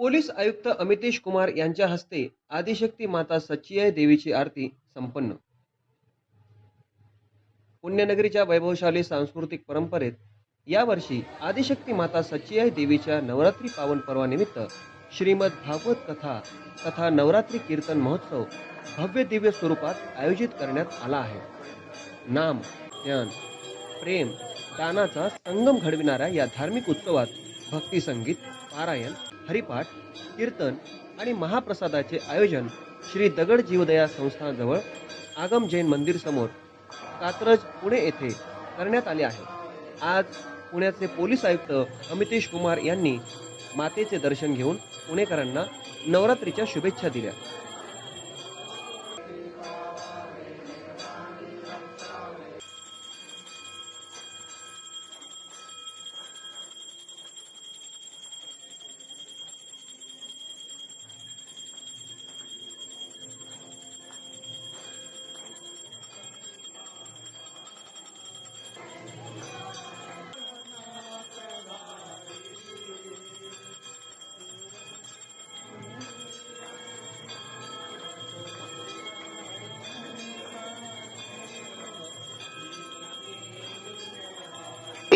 Police आयुक्त अमितेश कुमार यांच्या हस्ते आदिशक्ती माता सच्चियाई देवीची आरती संपन्न. पुण्यनगरीच्या वैभवशाली सांस्कृतिक परंपरेत यावर्षी आदिशक्ती माता सच्चियाई देवीच्या नवरात्री पावन पर्वानिमित्त श्रीमद भागवत कथा तथा नवरात्री कीर्तन महोत्सव भव्य दिव्य स्वरूपात आयोजित करण्यात आला आहे. नाम ज्ञान प्रेम दानाचा संगम घडविणाऱ्या या धार्मिक उत्सवात भक्ती संगीत पारायण हरिपाठ कीर्तन आणि महाप्रसादाचे आयोजन श्री दगड जीवदया संस्थानजवळ आगम जैन मंदिर समोर कात्रज पुणे येथे करण्यात आले आहे. आज पुण्याचे पोलीस आयुक्त अमितेश कुमार यांनी मातेचे दर्शन घेऊन पुणेकरांना नवरात्रीच्या शुभेच्छा दिल्या.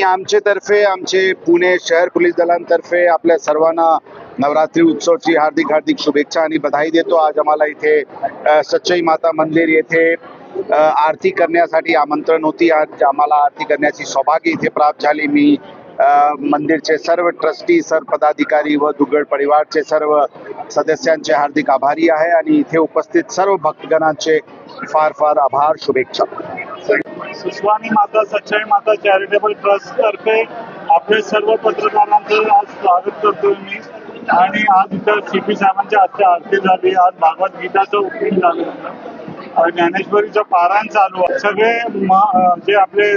आमच्यातर्फे आमचे तर्फे आमचे पुणे शहर पोलीस दलांतर्फे आपल्या सर्वांना नवरात्री उत्सवची हार्दिक हार्दिक शुभेच्छा आणि बधाई देतो. आज आम्हाला इथे सच्चई माता मंदिर येथे आरती करण्यासाठी आमंत्रण होती. आज आम्हाला आरती करण्याची सौभाग्य इथे प्राप्त झाली. मी मंदिरचे सर्व ट्रस्टी सर्व पदाधिकारी व दुग्गड परिवारचे सर्व सदस्यांचे हार्दिक आभारी आहे आणि इथे उपस्थित सर्व भक्तगणांचे फार फार आभार शुभेच्छा. सुस्वानी माता सच्चाई माता चॅरिटेबल ट्रस्ट तर्फे आपले सर्व पत्रकारांचं आज स्वागत करतो मी. आणि आज इथं सीपी साहेबांच्या हस्ते आरती झाली. आज भागवत गीताचं उपयोग झालं ज्ञानेश्वरीचं पारायण चालू आहे. सगळे जे आपले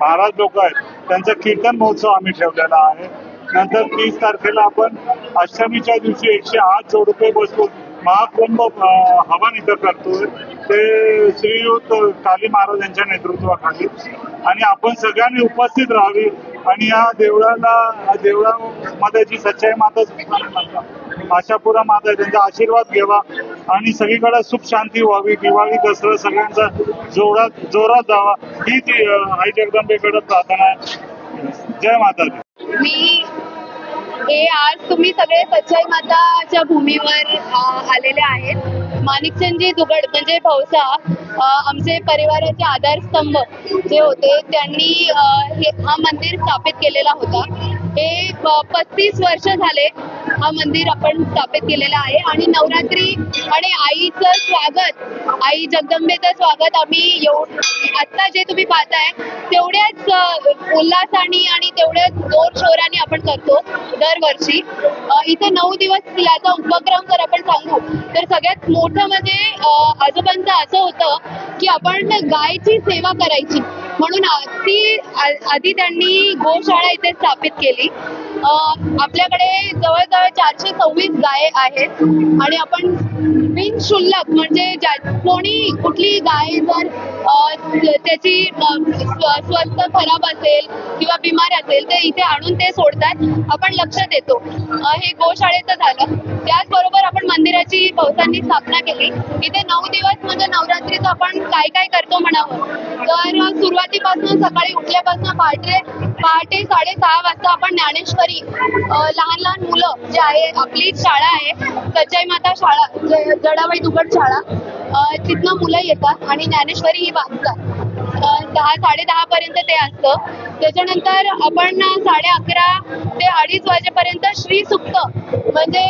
महाराज लोक आहेत त्यांचा कीर्तन महोत्सव आम्ही ठेवलेला आहे. नंतर तीस तारखेला आपण अष्टमीच्या दिवशी एकशे आठ जोडपे बसतो महाकुंभ हवन इथं करतोय. ते श्रीयुत काली महाराज यांच्या नेतृत्वाखाली. आणि आपण सगळ्यांनी उपस्थित राहावी. आणि या देवळाला देवळामध्ये जी सच्चाई माता आशापुरा माता त्यांचा आशीर्वाद घ्यावा. आणि सगळीकडे सुख शांती व्हावी. दिवाळी दसरा सगळ्यांचा जोरात जोरात जावा. ही ती आई जगदंबेकडे प्रार्थना आहे. जय माता मी हे आज तुम्ही सगळे सच्चाई माताच्या भूमीवर आलेले आहेत. माणिकचंदजी दुगड म्हणजे भाऊसा आमचे परिवाराचे आधारस्तंभ जे होते त्यांनी हे हा मंदिर स्थापित केलेला होता. हे पस्तीस वर्ष झाले हा मंदिर आपण स्थापित केलेला आहे. आणि नवरात्री आणि आईचं स्वागत आई जगदंबेचं स्वागत आम्ही येऊन आत्ता जे तुम्ही पाहताय तेवढ्याच उल्हासाने आणि तेवढ्याच जोर आपण करतो दरवर्षी. इथे नऊ दिवस याचा उपक्रम जर आपण सांगू तर सगळ्यात मोठं म्हणजे आजोबांचं असं होतं की आपण गायची सेवा करायची. म्हणून आधी आधी त्यांनी गोशाळा इथे स्थापित केली. आपल्याकडे जवळजवळ चारशे सव्वीस गाय आहेत. आणि आपण बिनशुल्लक म्हणजे ज्या कोणी कुठली गाय जर त्याची स्व- स्वस्थ खराब असेल किंवा बिमार असेल तर इथे आणून ते सोडतात. आपण लक्ष देतो हे गोशाळेचं झालं. त्याचबरोबर आपण मंदिराची पावसांनी स्थापना केली. इथे नऊ दिवस म्हणजे नवरात्रीचं आपण काय काय करतो म्हणावं? तर सुरुवातीपासून सकाळी उठल्यापासून पहाटे पहाटे साडेसहा वाजता आपण ज्ञानेश्वरी लहान लहान मुलं जे आहे आपली शाळा आहे सच्चाई माता शाळा जडाबाई दुबट शाळा तिथनं मुलं येतात आणि ज्ञानेश्वरी ही वाचतात. दहा साडे दहा पर्यंत ते असतं. त्याच्यानंतर आपण साडे अकरा ते अडीच वाजेपर्यंत श्री सुक्त म्हणजे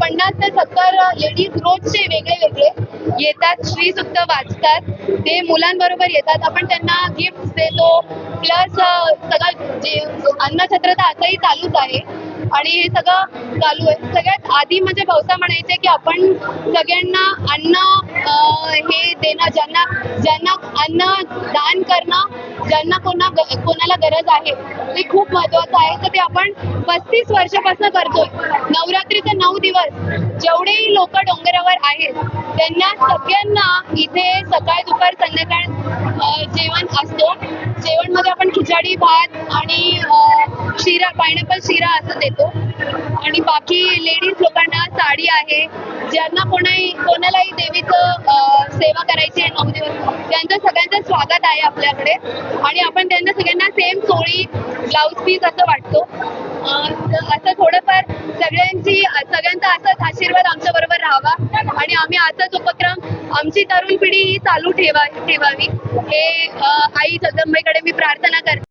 पन्नास ते सत्तर लेडीज रोजचे वेगळे वेगळे येतात श्री सुक्त वाचतात. ते मुलांबरोबर येतात. आपण त्यांना गिफ्ट देतो. प्लस सगळं जे अन्नछत्र तर आताही चालूच आहे. आणि हे सगळं चालू आहे. सगळ्यात आधी म्हणजे भाऊसा म्हणायचे की आपण सगळ्यांना अन्न हे देणं ज्यांना ज्यांना अन्न दान ज्यांना कोणा कोणाला गरज आहे ते खूप महत्वाचं आहे. तर ते आपण पस्तीस वर्षापासून करतोय. नवरात्रीचे नऊ दिवस जेवढेही लोक डोंगरावर आहेत त्यांना सगळ्यांना इथे सकाळ दुपार संध्याकाळ जेवण असतो. जेवणमध्ये आपण खिचडी भात आणि शिरा पायनॅपल शिरा असं देतो. आणि बाकी लेडीज लोकांना साडी आहे. ज्यांना कोणाही कोणालाही देवीचं सेवा करायची आहे नऊ दिवस त्यांचं सगळ्यांचं स्वागत आहे आपल्याकडे. आणि आपण त्यांना सगळ्यांना सेम सोळी ब्लाऊज पीस असं वाटतो. असं थोडंफार सगळ्यांची सगळ्यांचा असाच आशीर्वाद आमच्या बरोबर राहावा. आणि आम्ही असाच उपक्रम आमची तरुण पिढी ही चालू ठेवा ठेवावी. हे आई जगदंबेकडे मी प्रार्थना करते.